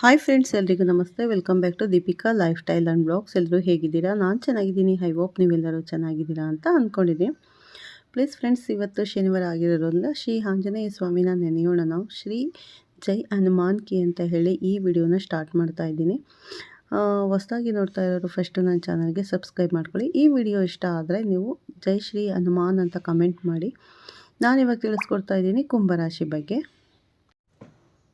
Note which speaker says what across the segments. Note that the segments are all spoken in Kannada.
Speaker 1: ಹಾಯ್ ಫ್ರೆಂಡ್ಸ್ ಎಲ್ರಿಗೂ ನಮಸ್ತೆ. Welcome back to Deepika lifestyle and blogs ಎಲ್ಲರೂ ಹೇಗಿದ್ದೀರಾ? ನಾನು ಚೆನ್ನಾಗಿದ್ದೀನಿ. ಐ ಹೋಪ್ ನೀವೆಲ್ಲರೂ ಚೆನ್ನಾಗಿದ್ದೀರಾ ಅಂತ ಅಂದ್ಕೊಂಡಿದ್ದೀನಿ ಪ್ಲೀಸ್ ಫ್ರೆಂಡ್ಸ್ ಇವತ್ತು ಶನಿವಾರ ಆಗಿರೋದ್ರಿಂದ ಶ್ರೀ ಆಂಜನೇಯ ಸ್ವಾಮಿನ ನೆನೆಯೋಣ ನಾವು. ಶ್ರೀ ಜೈ ಹನುಮಾನ್ ಕಿ ಅಂತ ಹೇಳಿ ಈ ವಿಡಿಯೋನ ಸ್ಟಾರ್ಟ್ ಮಾಡ್ತಾ ಇದ್ದೀನಿ. ಹೊಸದಾಗಿ ನೋಡ್ತಾ ಇರೋರು ಫಸ್ಟು ನನ್ನ ಚಾನಲ್ಗೆ ಸಬ್ಸ್ಕ್ರೈಬ್ ಮಾಡ್ಕೊಳ್ಳಿ. ಈ ವಿಡಿಯೋ ಇಷ್ಟ ಆದರೆ ನೀವು ಜೈ ಶ್ರೀ ಹನುಮಾನ್ ಅಂತ ಕಮೆಂಟ್ ಮಾಡಿ. ನಾನಿವಾಗ ತಿಳಿಸ್ಕೊಡ್ತಾ ಇದ್ದೀನಿ ಕುಂಭರಾಶಿ ಬಗ್ಗೆ.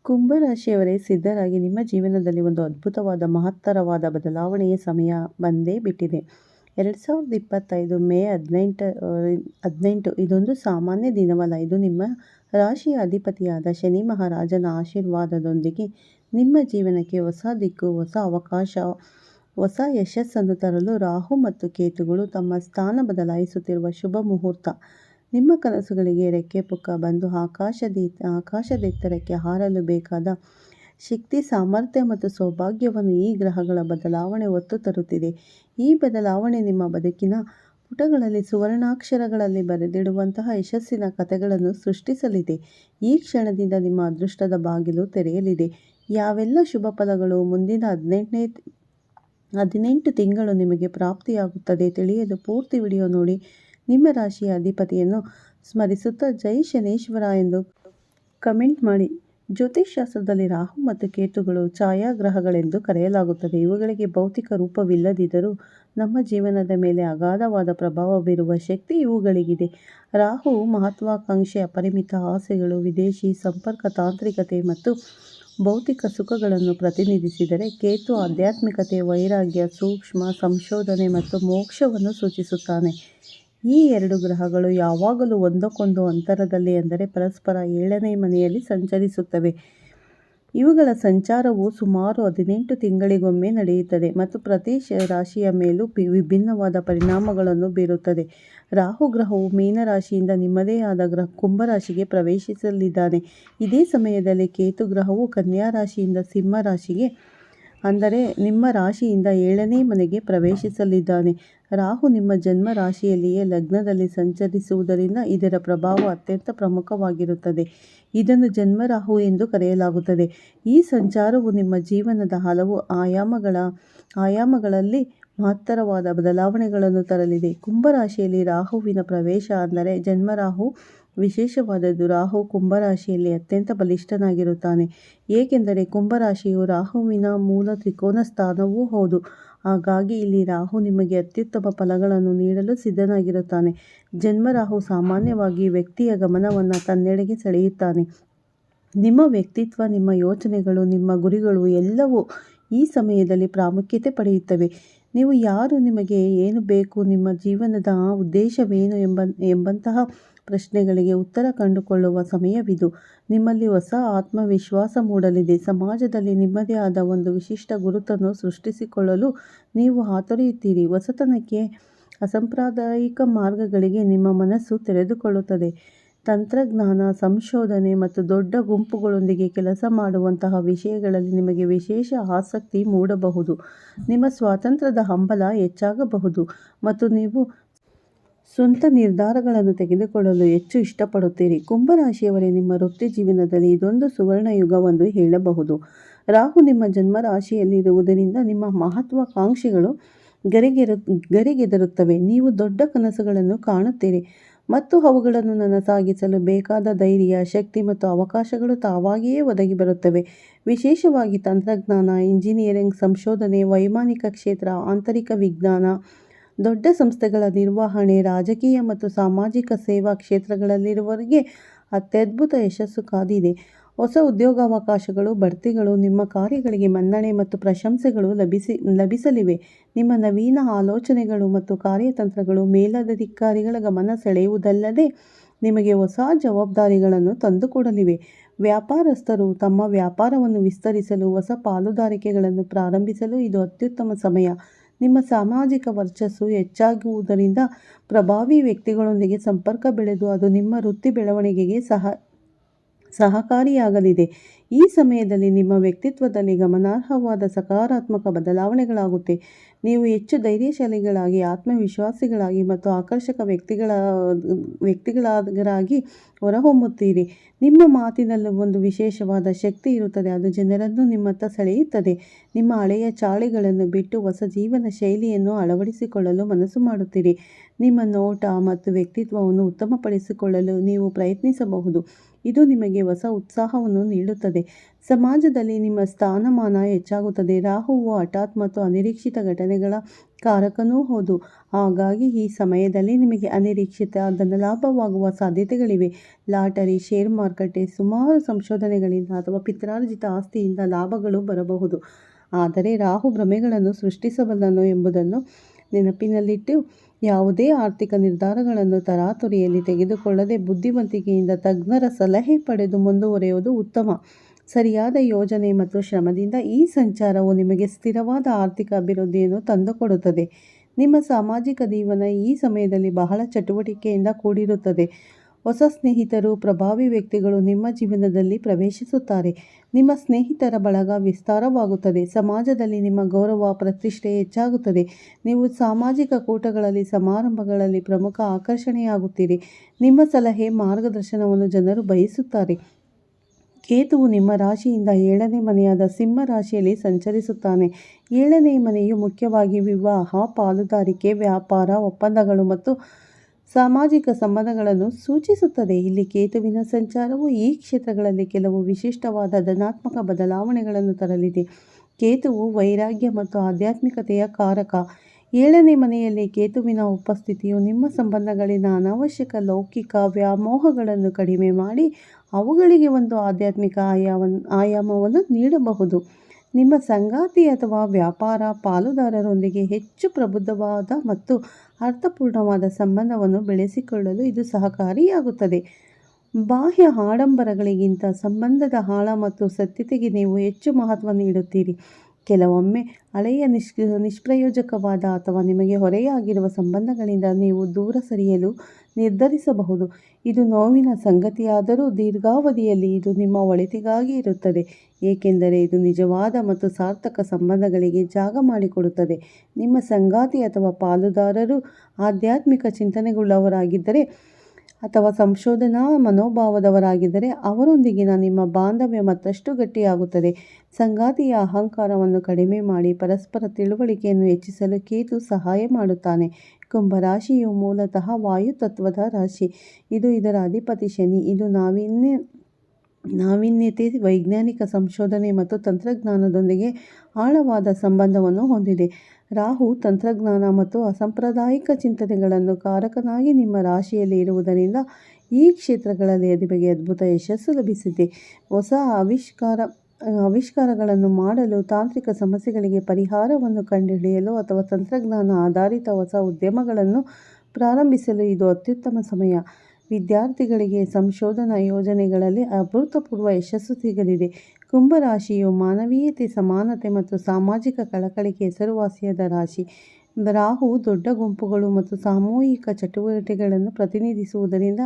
Speaker 1: ಕುಂಭರಾಶಿಯವರೇ, ಸಿದ್ಧರಾಗಿ ನಿಮ್ಮ ಜೀವನದಲ್ಲಿ ಒಂದು ಅದ್ಭುತವಾದ, ಮಹತ್ತರವಾದ ಬದಲಾವಣೆಯ ಸಮಯ ಬಂದೇ ಬಿಟ್ಟಿದೆ. ಎರಡು ಸಾವಿರದ ಇಪ್ಪತ್ತೈದು ಮೇ ಹದಿನೆಂಟು ಹದಿನೆಂಟು, ಇದೊಂದು ಸಾಮಾನ್ಯ ದಿನವಲ್ಲ. ಇದು ನಿಮ್ಮ ರಾಶಿಯ ಅಧಿಪತಿಯಾದ ಶನಿ ಮಹಾರಾಜನ ಆಶೀರ್ವಾದದೊಂದಿಗೆ ನಿಮ್ಮ ಜೀವನಕ್ಕೆ ಹೊಸ ದಿಕ್ಕು, ಹೊಸ ಅವಕಾಶ, ಹೊಸ ಯಶಸ್ಸನ್ನು ತರಲು ರಾಹು ಮತ್ತು ಕೇತುಗಳು ತಮ್ಮ ಸ್ಥಾನ ಬದಲಾಯಿಸುತ್ತಿರುವ ಶುಭ ಮುಹೂರ್ತ. ನಿಮ್ಮ ಕನಸುಗಳಿಗೆ ರೆಕ್ಕೆ ಪುಕ್ಕ ಬಂದು ಆಕಾಶದಿ, ಆಕಾಶದೆತ್ತರಕ್ಕೆ ಹಾರಲು ಬೇಕಾದ ಶಕ್ತಿ, ಸಾಮರ್ಥ್ಯ ಮತ್ತು ಸೌಭಾಗ್ಯವನ್ನು ಈ ಗ್ರಹಗಳ ಬದಲಾವಣೆ ಒತ್ತು ತರುತ್ತಿದೆ. ಈ ಬದಲಾವಣೆ ನಿಮ್ಮ ಬದುಕಿನ ಪುಟಗಳಲ್ಲಿ, ಸುವರ್ಣಾಕ್ಷರಗಳಲ್ಲಿ ಬರೆದಿಡುವಂತಹ ಯಶಸ್ಸಿನ ಕಥೆಗಳನ್ನು ಸೃಷ್ಟಿಸಲಿದೆ. ಈ ಕ್ಷಣದಿಂದ ನಿಮ್ಮ ಅದೃಷ್ಟದ ಬಾಗಿಲು ತೆರೆಯಲಿದೆ. ಯಾವೆಲ್ಲ ಶುಭ ಫಲಗಳು ಮುಂದಿನ ಹದಿನೆಂಟನೇ, ಹದಿನೆಂಟು ತಿಂಗಳು ನಿಮಗೆ ಪ್ರಾಪ್ತಿಯಾಗುತ್ತದೆ ತಿಳಿಯಲು ಪೂರ್ತಿ ವಿಡಿಯೋ ನೋಡಿ. ನಿಮ್ಮ ರಾಶಿಯ ಅಧಿಪತಿಯನ್ನು ಸ್ಮರಿಸುತ್ತಾ ಜೈ ಶನೇಶ್ವರ ಎಂದು ಕಮೆಂಟ್ ಮಾಡಿ. ಜ್ಯೋತಿಷ್ಶಾಸ್ತ್ರದಲ್ಲಿ ರಾಹು ಮತ್ತು ಕೇತುಗಳು ಛಾಯಾಗ್ರಹಗಳೆಂದು ಕರೆಯಲಾಗುತ್ತದೆ. ಇವುಗಳಿಗೆ ಭೌತಿಕ ರೂಪವಿಲ್ಲದಿದ್ದರೂ ನಮ್ಮ ಜೀವನದ ಮೇಲೆ ಅಗಾಧವಾದ ಪ್ರಭಾವ ಬೀರುವ ಶಕ್ತಿ ಇವುಗಳಿಗಿದೆ. ರಾಹು ಮಹತ್ವಾಕಾಂಕ್ಷೆ ಅಪರಿಮಿತ ಆಸೆಗಳು, ವಿದೇಶಿ ಸಂಪರ್ಕ, ತಾಂತ್ರಿಕತೆ ಮತ್ತು ಭೌತಿಕ ಸುಖಗಳನ್ನು ಪ್ರತಿನಿಧಿಸಿದರೆ ಕೇತು ಆಧ್ಯಾತ್ಮಿಕತೆ, ವೈರಾಗ್ಯ, ಸೂಕ್ಷ್ಮ ಸಂಶೋಧನೆ ಮತ್ತು ಮೋಕ್ಷವನ್ನು ಸೂಚಿಸುತ್ತಾನೆ. ಈ ಎರಡು ಗ್ರಹಗಳು ಯಾವಾಗಲೂ ಒಂದಕ್ಕೊಂದು ಅಂತರದಲ್ಲಿ ಅಂದರೆ ಪರಸ್ಪರ ಏಳನೇ ಮನೆಯಲ್ಲಿ ಸಂಚರಿಸುತ್ತವೆ. ಇವುಗಳ ಸಂಚಾರವು ಸುಮಾರು ಹದಿನೆಂಟು ತಿಂಗಳಿಗೊಮ್ಮೆ ನಡೆಯುತ್ತದೆ ಮತ್ತು ಪ್ರತಿ ರಾಶಿಯ ಮೇಲೂ ವಿಭಿನ್ನವಾದ ಪರಿಣಾಮಗಳನ್ನು ಬೀರುತ್ತದೆ. ರಾಹು ಗ್ರಹವು ಮೀನರಾಶಿಯಿಂದ ನಿಮ್ಮದೇ ಆದ ಗ್ರಹ ಕುಂಭರಾಶಿಗೆ ಪ್ರವೇಶಿಸಲಿದ್ದಾನೆ. ಇದೇ ಸಮಯದಲ್ಲಿ ಕೇತು ಗ್ರಹವು ಕನ್ಯಾ ರಾಶಿಯಿಂದ ಸಿಂಹ ರಾಶಿಗೆ ಅಂದರೆ ನಿಮ್ಮ ರಾಶಿಯಿಂದ ಏಳನೇ ಮನೆಗೆ ಪ್ರವೇಶಿಸಲಿದ್ದಾನೆ. ರಾಹು ನಿಮ್ಮ ಜನ್ಮ ರಾಶಿಯಲ್ಲಿಯೇ ಲಗ್ನದಲ್ಲಿ ಸಂಚರಿಸುವುದರಿಂದ ಇದರ ಪ್ರಭಾವ ಅತ್ಯಂತ ಪ್ರಮುಖವಾಗಿರುತ್ತದೆ. ಇದನ್ನು ಜನ್ಮರಾಹು ಎಂದು ಕರೆಯಲಾಗುತ್ತದೆ. ಈ ಸಂಚಾರವು ನಿಮ್ಮ ಜೀವನದ ಹಲವು ಆಯಾಮಗಳ, ಆಯಾಮಗಳಲ್ಲಿ ಮಹತ್ತರವಾದ ಬದಲಾವಣೆಗಳನ್ನು ತರಲಿದೆ. ಕುಂಭರಾಶಿಯಲ್ಲಿ ರಾಹುವಿನ ಪ್ರವೇಶ ಅಂದರೆ ಜನ್ಮರಾಹು ವಿಶೇಷವಾದದ್ದು ರಾಹು ಕುಂಭರಾಶಿಯಲ್ಲಿ ಅತ್ಯಂತ ಬಲಿಷ್ಠನಾಗಿರುತ್ತಾನೆ. ಏಕೆಂದರೆ ಕುಂಭರಾಶಿಯು ರಾಹುವಿನ ಮೂಲ ತ್ರಿಕೋನ ಸ್ಥಾನವೂ ಹೌದು. ಹಾಗಾಗಿ ಇಲ್ಲಿ ರಾಹು ನಿಮಗೆ ಅತ್ಯುತ್ತಮ ಫಲಗಳನ್ನು ನೀಡಲು ಸಿದ್ಧನಾಗಿರುತ್ತಾನೆ. ಜನ್ಮರಾಹು ಸಾಮಾನ್ಯವಾಗಿ ವ್ಯಕ್ತಿಯ ಗಮನವನ್ನು ತನ್ನೆಡೆಗೆ ಸೆಳೆಯುತ್ತಾನೆ. ನಿಮ್ಮ ವ್ಯಕ್ತಿತ್ವ, ನಿಮ್ಮ ಯೋಚನೆಗಳು, ನಿಮ್ಮ ಗುರಿಗಳು ಎಲ್ಲವೂ ಈ ಸಮಯದಲ್ಲಿ ಪ್ರಾಮುಖ್ಯತೆ ಪಡೆಯುತ್ತವೆ. ನೀವು ಯಾರು? ನಿಮಗೆ ಏನು ಬೇಕು? ನಿಮ್ಮ ಜೀವನದ ಉದ್ದೇಶವೇನು ಎಂಬ, ಎಂಬಂತಹ ಪ್ರಶ್ನೆಗಳಿಗೆ ಉತ್ತರ ಕಂಡುಕೊಳ್ಳುವ ಸಮಯವಿದು. ನಿಮ್ಮಲ್ಲಿ ಹೊಸ ಆತ್ಮವಿಶ್ವಾಸ ಮೂಡಲಿದೆ. ಸಮಾಜದಲ್ಲಿ ನಿಮ್ಮದೇ ಆದ ಒಂದು ವಿಶಿಷ್ಟ ಗುರುತನ್ನು ಸೃಷ್ಟಿಸಿಕೊಳ್ಳಲು ನೀವು ಹಾತೊರೆಯುತ್ತೀರಿ. ಹೊಸತನಕ್ಕೆ ಅಸಾಂಪ್ರದಾಯಿಕ ಮಾರ್ಗಗಳಿಗೆ ನಿಮ್ಮ ಮನಸ್ಸು ತೆರೆದುಕೊಳ್ಳುತ್ತದೆ. ತಂತ್ರಜ್ಞಾನ, ಸಂಶೋಧನೆ ಮತ್ತು ದೊಡ್ಡ ಗುಂಪುಗಳೊಂದಿಗೆ ಕೆಲಸ ಮಾಡುವಂತಹ ವಿಷಯಗಳಲ್ಲಿ ನಿಮಗೆ ವಿಶೇಷ ಆಸಕ್ತಿ ಮೂಡಬಹುದು. ನಿಮ್ಮ ಸ್ವಾತಂತ್ರ್ಯದ ಹಂಬಲ ಹೆಚ್ಚಾಗಬಹುದು ಮತ್ತು ನೀವು ಸ್ವಂತ ನಿರ್ಧಾರಗಳನ್ನು ತೆಗೆದುಕೊಳ್ಳಲು ಹೆಚ್ಚು ಇಷ್ಟಪಡುತ್ತೀರಿ. ಕುಂಭರಾಶಿಯವರೇ, ನಿಮ್ಮ ವೃತ್ತಿ ಜೀವನದಲ್ಲಿ ಇದೊಂದು ಸುವರ್ಣ ಯುಗವೆಂದು ಹೇಳಬಹುದು. ರಾಹು ನಿಮ್ಮ ಜನ್ಮ ರಾಶಿಯಲ್ಲಿರುವುದರಿಂದ ನಿಮ್ಮ ಮಹತ್ವಾಕಾಂಕ್ಷೆಗಳು ಗರಿಗೆರು ಗರಿಗೆದರುತ್ತವೆ ನೀವು ದೊಡ್ಡ ಕನಸುಗಳನ್ನು ಕಾಣುತ್ತೀರಿ ಮತ್ತು ಅವುಗಳನ್ನು ನನಸಾಗಿಸಲು ಬೇಕಾದ ಧೈರ್ಯ, ಶಕ್ತಿ ಮತ್ತು ಅವಕಾಶಗಳು ತಾವಾಗಿಯೇ ಒದಗಿ ಬರುತ್ತವೆ. ವಿಶೇಷವಾಗಿ ತಂತ್ರಜ್ಞಾನ, ಇಂಜಿನಿಯರಿಂಗ್, ಸಂಶೋಧನೆ, ವೈಮಾನಿಕ ಕ್ಷೇತ್ರ, ಆಂತರಿಕ ವಿಜ್ಞಾನ ದೊಡ್ಡ ಸಂಸ್ಥೆಗಳ ನಿರ್ವಹಣೆ, ರಾಜಕೀಯ ಮತ್ತು ಸಾಮಾಜಿಕ ಸೇವಾ ಕ್ಷೇತ್ರಗಳಲ್ಲಿರುವವರಿಗೆ ಅತ್ಯದ್ಭುತ ಯಶಸ್ಸು ಕಾದಿದೆ. ಹೊಸ ಉದ್ಯೋಗಾವಕಾಶಗಳು, ಬಡ್ತಿಗಳು, ನಿಮ್ಮ ಕಾರ್ಯಗಳಿಗೆ ಮನ್ನಣೆ ಮತ್ತು ಪ್ರಶಂಸೆಗಳು ಲಭಿಸಿ, ಲಭಿಸಲಿವೆ. ನಿಮ್ಮ ನವೀನ ಆಲೋಚನೆಗಳು ಮತ್ತು ಕಾರ್ಯತಂತ್ರಗಳು ಮೇಲಧಿಕಾರಿಗಳ ಗಮನ ಸೆಳೆಯುವುದಲ್ಲದೆ ನಿಮಗೆ ಹೊಸ ಜವಾಬ್ದಾರಿಗಳನ್ನು ತಂದುಕೊಡಲಿವೆ. ವ್ಯಾಪಾರಸ್ಥರು ತಮ್ಮ ವ್ಯಾಪಾರವನ್ನು ವಿಸ್ತರಿಸಲು, ಹೊಸ ಪಾಲುದಾರಿಕೆಗಳನ್ನು ಪ್ರಾರಂಭಿಸಲು ಇದು ಅತ್ಯುತ್ತಮ ಸಮಯ. ನಿಮ್ಮ ಸಾಮಾಜಿಕ ವರ್ಚಸ್ಸು ಹೆಚ್ಚಾಗುವುದರಿಂದ ಪ್ರಭಾವಿ ವ್ಯಕ್ತಿಗಳೊಂದಿಗೆ ಸಂಪರ್ಕ ಬೆಳೆದು ಅದು ನಿಮ್ಮ ವೃತ್ತಿ ಬೆಳವಣಿಗೆಗೆ ಸಹ ಸಹಕಾರಿಯಾಗಲಿದೆ. ಈ ಸಮಯದಲ್ಲಿ ನಿಮ್ಮ ವ್ಯಕ್ತಿತ್ವದಲ್ಲಿ ಗಮನಾರ್ಹವಾದ ಸಕಾರಾತ್ಮಕ ಬದಲಾವಣೆಗಳಾಗುತ್ತೆ. ನೀವು ಹೆಚ್ಚು ಧೈರ್ಯಶಾಲಿಗಳಾಗಿ, ಆತ್ಮವಿಶ್ವಾಸಿಗಳಾಗಿ ಮತ್ತು ಆಕರ್ಷಕ ವ್ಯಕ್ತಿಗಳ ವ್ಯಕ್ತಿಗಳಾಗಿ ಹೊರಹೊಮ್ಮುತ್ತೀರಿ. ನಿಮ್ಮ ಮಾತಿನಲ್ಲೂ ಒಂದು ವಿಶೇಷವಾದ ಶಕ್ತಿ ಇರುತ್ತದೆ. ಅದು ಜನರನ್ನು ನಿಮ್ಮತ್ತ ಸೆಳೆಯುತ್ತದೆ. ನಿಮ್ಮ ಹಳೆಯ ಚಾಳಿಗಳನ್ನು ಬಿಟ್ಟು ಹೊಸ ಜೀವನ ಶೈಲಿಯನ್ನು ಅಳವಡಿಸಿಕೊಳ್ಳಲು ಮನಸ್ಸು ಮಾಡುತ್ತೀರಿ. ನಿಮ್ಮ ನೋಟ ಮತ್ತು ವ್ಯಕ್ತಿತ್ವವನ್ನು ಉತ್ತಮಪಡಿಸಿಕೊಳ್ಳಲು ನೀವು ಪ್ರಯತ್ನಿಸಬಹುದು. ಇದು ನಿಮಗೆ ಹೊಸ ಉತ್ಸಾಹವನ್ನು ನೀಡುತ್ತದೆ. ಸಮಾಜದಲ್ಲಿ ನಿಮ್ಮ ಸ್ಥಾನಮಾನ ಹೆಚ್ಚಾಗುತ್ತದೆ. ರಾಹುವು ಹಠಾತ್ ಮತ್ತು ಅನಿರೀಕ್ಷಿತ ಘಟನೆಗಳ ಕಾರಕನೂ ಹೌದು. ಹಾಗಾಗಿ ಈ ಸಮಯದಲ್ಲಿ ನಿಮಗೆ ಅನಿರೀಕ್ಷಿತ ಧನಲಾಭವಾಗುವ ಸಾಧ್ಯತೆಗಳಿವೆ. ಲಾಟರಿ ಶೇರ್ ಮಾರುಕಟ್ಟೆ, ಸುಮಾರು ಸಂಶೋಧನೆಗಳಿಂದ ಅಥವಾ ಪಿತ್ರಾರ್ಜಿತ ಆಸ್ತಿಯಿಂದ ಲಾಭಗಳು ಬರಬಹುದು. ಆದರೆ ರಾಹು ಭ್ರಮೆಗಳನ್ನು ಸೃಷ್ಟಿಸಬಲ್ಲನು ಎಂಬುದನ್ನು ನೆನಪಿನಲ್ಲಿಟ್ಟು ಯಾವುದೇ ಆರ್ಥಿಕ ನಿರ್ಧಾರಗಳನ್ನು ತರಾತುರಿಯಲ್ಲಿ ತೆಗೆದುಕೊಳ್ಳದೆ ಬುದ್ಧಿವಂತಿಕೆಯಿಂದ ತಜ್ಞರ ಸಲಹೆ ಪಡೆದು ಮುಂದುವರೆಯುವುದು ಉತ್ತಮ. ಸರಿಯಾದ ಯೋಜನೆ ಮತ್ತು ಶ್ರಮದಿಂದ ಈ ಸಂಚಾರವು ನಿಮಗೆ ಸ್ಥಿರವಾದ ಆರ್ಥಿಕ ಅಭಿವೃದ್ಧಿಯನ್ನು ತಂದುಕೊಡುತ್ತದೆ. ನಿಮ್ಮ ಸಾಮಾಜಿಕ ಜೀವನ ಈ ಸಮಯದಲ್ಲಿ ಬಹಳ ಚಟುವಟಿಕೆಯಿಂದ ಕೂಡಿರುತ್ತದೆ. ಹೊಸ ಸ್ನೇಹಿತರು, ಪ್ರಭಾವಿ ವ್ಯಕ್ತಿಗಳು ನಿಮ್ಮ ಜೀವನದಲ್ಲಿ ಪ್ರವೇಶಿಸುತ್ತಾರೆ. ನಿಮ್ಮ ಸ್ನೇಹಿತರ ಬಳಗ ವಿಸ್ತಾರವಾಗುತ್ತದೆ. ಸಮಾಜದಲ್ಲಿ ನಿಮ್ಮ ಗೌರವ, ಪ್ರತಿಷ್ಠೆ ಹೆಚ್ಚಾಗುತ್ತದೆ. ನೀವು ಸಾಮಾಜಿಕ ಕೂಟಗಳಲ್ಲಿ, ಸಮಾರಂಭಗಳಲ್ಲಿ ಪ್ರಮುಖ ಆಕರ್ಷಣೆಯಾಗುತ್ತೀರಿ. ನಿಮ್ಮ ಸಲಹೆ, ಮಾರ್ಗದರ್ಶನವನ್ನು ಜನರು ಬಯಸುತ್ತಾರೆ. ಕೇತುವು ನಿಮ್ಮ ರಾಶಿಯಿಂದ ಏಳನೇ ಮನೆಯಾದ ಸಿಂಹ ರಾಶಿಯಲ್ಲಿ ಸಂಚರಿಸುತ್ತಾನೆ. ಏಳನೇ ಮನೆಯು ಮುಖ್ಯವಾಗಿ ವಿವಾಹ, ಪಾಲುದಾರಿಕೆ, ವ್ಯಾಪಾರ, ಒಪ್ಪಂದಗಳು ಮತ್ತು ಸಾಮಾಜಿಕ ಸಂಬಂಧಗಳನ್ನು ಸೂಚಿಸುತ್ತದೆ. ಇಲ್ಲಿ ಕೇತುವಿನ ಸಂಚಾರವು ಈ ಕ್ಷೇತ್ರಗಳಲ್ಲಿ ಕೆಲವು ವಿಶಿಷ್ಟವಾದ ಧನಾತ್ಮಕ ಬದಲಾವಣೆಗಳನ್ನು ತರಲಿದೆ. ಕೇತುವು ವೈರಾಗ್ಯ ಮತ್ತು ಆಧ್ಯಾತ್ಮಿಕತೆಯ ಕಾರಕ. ಏಳನೇ ಮನೆಯಲ್ಲಿ ಕೇತುವಿನ ಉಪಸ್ಥಿತಿಯು ನಿಮ್ಮ ಸಂಬಂಧಗಳಿನ ಅನಾವಶ್ಯಕ ಲೌಕಿಕ ವ್ಯಾಮೋಹಗಳನ್ನು ಕಡಿಮೆ ಮಾಡಿ ಅವುಗಳಿಗೆ ಒಂದು ಆಧ್ಯಾತ್ಮಿಕ ಆಯಾಮ ಆಯಾಮವನ್ನು ನೀಡಬಹುದು. ನಿಮ್ಮ ಸಂಗಾತಿ ಅಥವಾ ವ್ಯಾಪಾರ ಪಾಲುದಾರರೊಂದಿಗೆ ಹೆಚ್ಚು ಪ್ರಬುದ್ಧವಾದ ಮತ್ತು ಅರ್ಥಪೂರ್ಣವಾದ ಸಂಬಂಧವನ್ನು ಬೆಳೆಸಿಕೊಳ್ಳಲು ಇದು ಸಹಕಾರಿಯಾಗುತ್ತದೆ. ಬಾಹ್ಯ ಆಡಂಬರಗಳಿಗಿಂತ ಸಂಬಂಧದ ಆಳ ಮತ್ತು ಸತ್ಯತೆಗೆ ನೀವು ಹೆಚ್ಚು ಮಹತ್ವ ನೀಡುತ್ತೀರಿ. ಕೆಲವೊಮ್ಮೆ ಹಳೆಯ ನಿಷ್ ನಿಷ್ಪ್ರಯೋಜಕವಾದ ಅಥವಾ ನಿಮಗೆ ಹೊರೆಯಾಗಿರುವ ಸಂಬಂಧಗಳಿಂದ ನೀವು ದೂರ ಸರಿಯಲು ನಿರ್ಧರಿಸಬಹುದು. ಇದು ನೋವಿನ ಸಂಗತಿಯಾದರೂ ದೀರ್ಘಾವಧಿಯಲ್ಲಿ ಇದು ನಿಮ್ಮ ಒಳಿತಿಗಾಗಿ ಇರುತ್ತದೆ, ಏಕೆಂದರೆ ಇದು ನಿಜವಾದ ಮತ್ತು ಸಾರ್ಥಕ ಸಂಬಂಧಗಳಿಗೆ ಜಾಗ ಮಾಡಿಕೊಡುತ್ತದೆ. ನಿಮ್ಮ ಸಂಗಾತಿ ಅಥವಾ ಪಾಲುದಾರರು ಆಧ್ಯಾತ್ಮಿಕ ಚಿಂತನೆಗುಳ್ಳವರಾಗಿದ್ದರೆ ಅಥವಾ ಸಂಶೋಧನಾ ಮನೋಭಾವದವರಾಗಿದ್ದರೆ ಅವರೊಂದಿಗಿನ ನಿಮ್ಮ ಬಾಂಧವ್ಯ ಮತ್ತಷ್ಟು ಗಟ್ಟಿಯಾಗುತ್ತದೆ. ಸಂಗಾತಿಯ ಅಹಂಕಾರವನ್ನು ಕಡಿಮೆ ಮಾಡಿ ಪರಸ್ಪರ ತಿಳುವಳಿಕೆಯನ್ನು ಹೆಚ್ಚಿಸಲು ಕೇತು ಸಹಾಯ ಮಾಡುತ್ತಾನೆ. ಕುಂಭರಾಶಿಯು ಮೂಲತಃ ವಾಯುತತ್ವದ ರಾಶಿ. ಇದು ಇದರ ಅಧಿಪತಿ ಶನಿ. ಇದು ನಾವಿನ್ಯ ನಾವೀನ್ಯತೆ, ವೈಜ್ಞಾನಿಕ ಸಂಶೋಧನೆ ಮತ್ತು ತಂತ್ರಜ್ಞಾನದೊಂದಿಗೆ ಆಳವಾದ ಸಂಬಂಧವನ್ನು ಹೊಂದಿದೆ. ರಾಹು ತಂತ್ರಜ್ಞಾನ ಮತ್ತು ಅಸಾಂಪ್ರದಾಯಿಕ ಚಿಂತನೆಗಳನ್ನು ಕಾರಕನಾಗಿ ನಿಮ್ಮ ರಾಶಿಯಲ್ಲಿ ಇರುವುದರಿಂದ ಈ ಕ್ಷೇತ್ರಗಳಲ್ಲಿ ನಿಮಗೆ ಅದ್ಭುತ ಯಶಸ್ಸು ಲಭಿಸಿದೆ. ಹೊಸ ಆವಿಷ್ಕಾರ, ಆವಿಷ್ಕಾರಗಳನ್ನು ಮಾಡಲು ತಾಂತ್ರಿಕ ಸಮಸ್ಯೆಗಳಿಗೆ ಪರಿಹಾರವನ್ನು ಕಂಡುಹಿಡಿಯಲು ಅಥವಾ ತಂತ್ರಜ್ಞಾನ ಆಧಾರಿತ ಹೊಸ ಉದ್ಯಮಗಳನ್ನು ಪ್ರಾರಂಭಿಸಲು ಇದು ಅತ್ಯುತ್ತಮ ಸಮಯ. ವಿದ್ಯಾರ್ಥಿಗಳಿಗೆ ಸಂಶೋಧನಾ ಯೋಜನೆಗಳಲ್ಲಿ ಅಭೂತಪೂರ್ವ ಯಶಸ್ಸು ಸಿಗಲಿದೆ. ಕುಂಭರಾಶಿಯು ಮಾನವೀಯತೆ, ಸಮಾನತೆ ಮತ್ತು ಸಾಮಾಜಿಕ ಕಳಕಳಿಗೆ ಹೆಸರುವಾಸಿಯಾದ ರಾಶಿ. ರಾಹು ದೊಡ್ಡ ಗುಂಪುಗಳು ಮತ್ತು ಸಾಮೂಹಿಕ ಚಟುವಟಿಕೆಗಳನ್ನು ಪ್ರತಿನಿಧಿಸುವುದರಿಂದ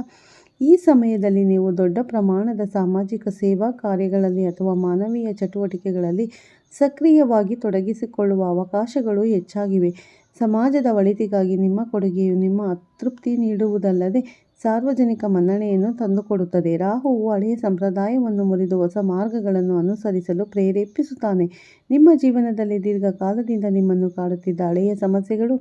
Speaker 1: ಈ ಸಮಯದಲ್ಲಿ ನೀವು ದೊಡ್ಡ ಪ್ರಮಾಣದ ಸಾಮಾಜಿಕ ಸೇವಾ ಕಾರ್ಯಗಳಲ್ಲಿ ಅಥವಾ ಮಾನವೀಯ ಚಟುವಟಿಕೆಗಳಲ್ಲಿ ಸಕ್ರಿಯವಾಗಿ ತೊಡಗಿಸಿಕೊಳ್ಳುವ ಅವಕಾಶಗಳು ಹೆಚ್ಚಾಗಿವೆ. ಸಮಾಜದ ಒಳಿತಿಗಾಗಿ ನಿಮ್ಮ ಕೊಡುಗೆಯು ನಿಮ್ಮ ಅತೃಪ್ತಿ ನೀಡುವುದಲ್ಲದೆ ಸಾರ್ವಜನಿಕ ಮನ್ನಣೆಯನ್ನು ತಂದುಕೊಡುತ್ತದೆ. ರಾಹುವು ಹಳೆಯ ಸಂಪ್ರದಾಯವನ್ನು ಮುರಿದು ಹೊಸ ಮಾರ್ಗಗಳನ್ನು ಅನುಸರಿಸಲು ಪ್ರೇರೇಪಿಸುತ್ತಾನೆ. ನಿಮ್ಮ ಜೀವನದಲ್ಲಿ ದೀರ್ಘಕಾಲದಿಂದ ನಿಮ್ಮನ್ನು ಕಾಡುತ್ತಿದ್ದ ಹಳೆಯ ಸಮಸ್ಯೆಗಳು,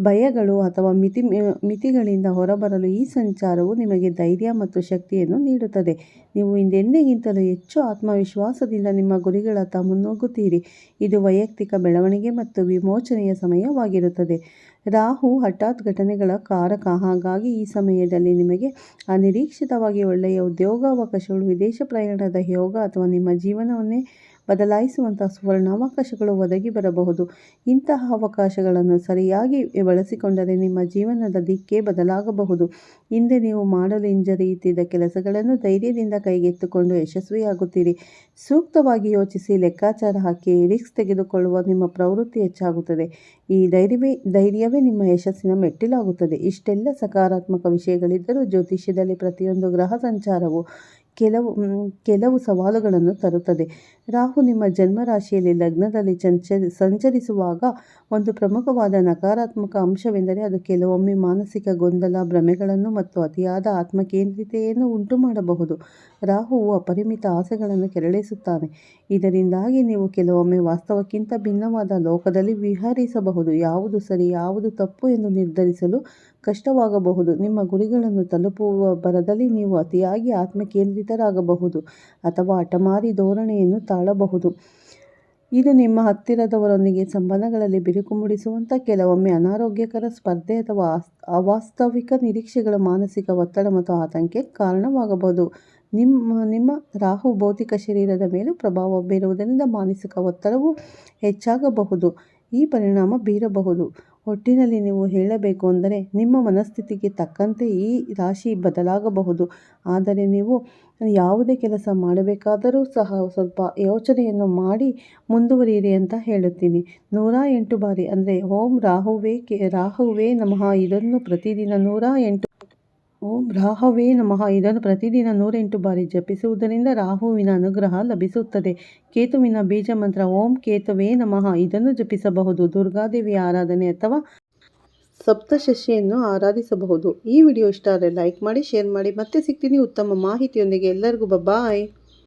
Speaker 1: ಭಯಗಳು ಅಥವಾ ಮಿತಿ, ಮಿತಿಗಳಿಂದ ಹೊರಬರಲು ಈ ಸಂಚಾರವು ನಿಮಗೆ ಧೈರ್ಯ ಮತ್ತು ಶಕ್ತಿಯನ್ನು ನೀಡುತ್ತದೆ. ನೀವು ಹಿಂದೆಂದಿಗಿಂತಲೂ ಹೆಚ್ಚು ಆತ್ಮವಿಶ್ವಾಸದಿಂದ ನಿಮ್ಮ ಗುರಿಗಳತ್ತ ಮುನ್ನುಗ್ಗುತ್ತೀರಿ. ಇದು ವೈಯಕ್ತಿಕ ಬೆಳವಣಿಗೆ ಮತ್ತು ವಿಮೋಚನೆಯ ಸಮಯವಾಗಿರುತ್ತದೆ. ರಾಹು ಹಠಾತ್ ಘಟನೆಗಳ ಕಾರಕ. ಹಾಗಾಗಿ ಈ ಸಮಯದಲ್ಲಿ ನಿಮಗೆ ಅನಿರೀಕ್ಷಿತವಾಗಿ ಒಳ್ಳೆಯ ಉದ್ಯೋಗಾವಕಾಶಗಳು ವಿದೇಶ ಪ್ರಯಾಣದ ಯೋಗ ಅಥವಾ ನಿಮ್ಮ ಜೀವನವನ್ನೇ ಬದಲಾಯಿಸುವಂತಹ ಸುವರ್ಣಾವಕಾಶಗಳು ಒದಗಿ ಬರಬಹುದು. ಇಂತಹ ಅವಕಾಶಗಳನ್ನು ಸರಿಯಾಗಿ ಬಳಸಿಕೊಂಡರೆ ನಿಮ್ಮ ಜೀವನದ ದಿಕ್ಕೇ ಬದಲಾಗಬಹುದು. ಹಿಂದೆ ನೀವು ಮಾಡಲು ಹಿಂಜರಿಯುತ್ತಿದ್ದ ಕೆಲಸಗಳನ್ನು ಧೈರ್ಯದಿಂದ ಕೈಗೆತ್ತಿಕೊಂಡು ಯಶಸ್ವಿಯಾಗುತ್ತೀರಿ. ಸೂಕ್ತವಾಗಿ ಯೋಚಿಸಿ ಲೆಕ್ಕಾಚಾರ ಹಾಕಿ ರಿಸ್ಕ್ ತೆಗೆದುಕೊಳ್ಳುವ ನಿಮ್ಮ ಪ್ರವೃತ್ತಿ ಹೆಚ್ಚಾಗುತ್ತದೆ. ಈ ಧೈರ್ಯವೇ ಧೈರ್ಯವೇ ನಿಮ್ಮ ಯಶಸ್ಸಿನ ಮೆಟ್ಟಿಲಾಗುತ್ತದೆ. ಇಷ್ಟೆಲ್ಲ ಸಕಾರಾತ್ಮಕ ವಿಷಯಗಳಿದ್ದರೂ ಜ್ಯೋತಿಷ್ಯದಲ್ಲಿ ಪ್ರತಿಯೊಂದು ಗ್ರಹ ಸಂಚಾರವು ಕೆಲವು ಕೆಲವು ಸವಾಲುಗಳನ್ನು ತರುತ್ತದೆ. ರಾಹು ನಿಮ್ಮ ಜನ್ಮರಾಶಿಯಲ್ಲಿ ಲಗ್ನದಲ್ಲಿ ಸಂಚರಿ, ಸಂಚರಿಸುವಾಗ ಒಂದು ಪ್ರಮುಖವಾದ ನಕಾರಾತ್ಮಕ ಅಂಶವೆಂದರೆ ಅದು ಕೆಲವೊಮ್ಮೆ ಮಾನಸಿಕ ಗೊಂದಲ, ಭ್ರಮೆಗಳನ್ನು ಮತ್ತು ಅತಿಯಾದ ಆತ್ಮಕೇಂದ್ರಿತೆಯನ್ನು ಉಂಟು ಮಾಡಬಹುದು. ರಾಹುವು ಅಪರಿಮಿತ ಆಸೆಗಳನ್ನು ಕೆರಳಿಸುತ್ತಾನೆ. ಇದರಿಂದಾಗಿ ನೀವು ಕೆಲವೊಮ್ಮೆ ವಾಸ್ತವಕ್ಕಿಂತ ಭಿನ್ನವಾದ ಲೋಕದಲ್ಲಿ ವಿಹರಿಸಬಹುದು. ಯಾವುದು ಸರಿ, ಯಾವುದು ತಪ್ಪು ಎಂದು ನಿರ್ಧರಿಸಲು ಕಷ್ಟವಾಗಬಹುದು. ನಿಮ್ಮ ಗುರಿಗಳನ್ನು ತಲುಪುವ ಬರದಲ್ಲಿ ನೀವು ಅತಿಯಾಗಿ ಆತ್ಮಕೇಂದ್ರಿತರಾಗಬಹುದು. ಅಥವಾ ಅಟಮಾರಿ ಧೋರಣೆಯನ್ನು ತಾಳಬಹುದು. ಇದು ನಿಮ್ಮ ಹತ್ತಿರದವರೊಂದಿಗೆ ಸಂಬಂಧಗಳಲ್ಲಿ ಬಿರುಕು ಮೂಡಿಸುವಂಥ ಕೆಲವೊಮ್ಮೆ ಅನಾರೋಗ್ಯಕರ ಸ್ಪರ್ಧೆ ಅಥವಾ ಅವಾಸ್ತವಿಕ ನಿರೀಕ್ಷೆಗಳ ಮಾನಸಿಕ ಒತ್ತಡ ಮತ್ತು ಆತಂಕಕ್ಕೆ ಕಾರಣವಾಗಬಹುದು. ನಿಮ್ಮ ನಿಮ್ಮ ರಾಹು ಭೌತಿಕ ಶರೀರದ ಮೇಲೂ ಪ್ರಭಾವ ಬೀರುವುದರಿಂದ ಮಾನಸಿಕ ಒತ್ತಡವು ಹೆಚ್ಚಾಗಬಹುದು. ಈ ಪರಿಣಾಮ ಬೀರಬಹುದು. ಒಟ್ಟಿನಲ್ಲಿ ನೀವು ಹೇಳಬೇಕು ಅಂದರೆ ನಿಮ್ಮ ಮನಸ್ಥಿತಿಗೆ ತಕ್ಕಂತೆ ಈ ರಾಶಿ ಬದಲಾಗಬಹುದು. ಆದರೆ ನೀವು ಯಾವುದೇ ಕೆಲಸ ಮಾಡಬೇಕಾದರೂ ಸಹ ಸ್ವಲ್ಪ ಯೋಚನೆಯನ್ನು ಮಾಡಿ ಮುಂದುವರಿಯಿರಿ ಅಂತ ಹೇಳುತ್ತೀನಿ. ನೂರ ಎಂಟು ಬಾರಿ ಅಂದರೆ ಓಂ ರಾಹುವೇ ಕೆ, ರಾಹುವೇ ನಮಃ. ಇದನ್ನು ಪ್ರತಿದಿನ ನೂರ ಎಂಟು ಓಂ ರಾಹವೇ ನಮಃ. ಇದನ್ನು ಪ್ರತಿದಿನ ನೂರೆಂಟು ಬಾರಿ ಜಪಿಸುವುದರಿಂದ ರಾಹುವಿನ ಅನುಗ್ರಹ ಲಭಿಸುತ್ತದೆ. ಕೇತುವಿನ ಬೀಜ ಮಂತ್ರ ಓಂ ಕೇತುವೇ ನಮಃ. ಇದನ್ನು ಜಪಿಸಬಹುದು. ದುರ್ಗಾದೇವಿಯ ಆರಾಧನೆ ಅಥವಾ ಸಪ್ತಶಶಿಯನ್ನು ಆರಾಧಿಸಬಹುದು. ಈ ವಿಡಿಯೋ ಇಷ್ಟ ಆದರೆ ಲೈಕ್ ಮಾಡಿ, ಶೇರ್ ಮಾಡಿ. ಮತ್ತೆ ಸಿಗ್ತೀನಿ ಉತ್ತಮ ಮಾಹಿತಿಯೊಂದಿಗೆ. ಎಲ್ಲರಿಗೂ ಬಾಯ್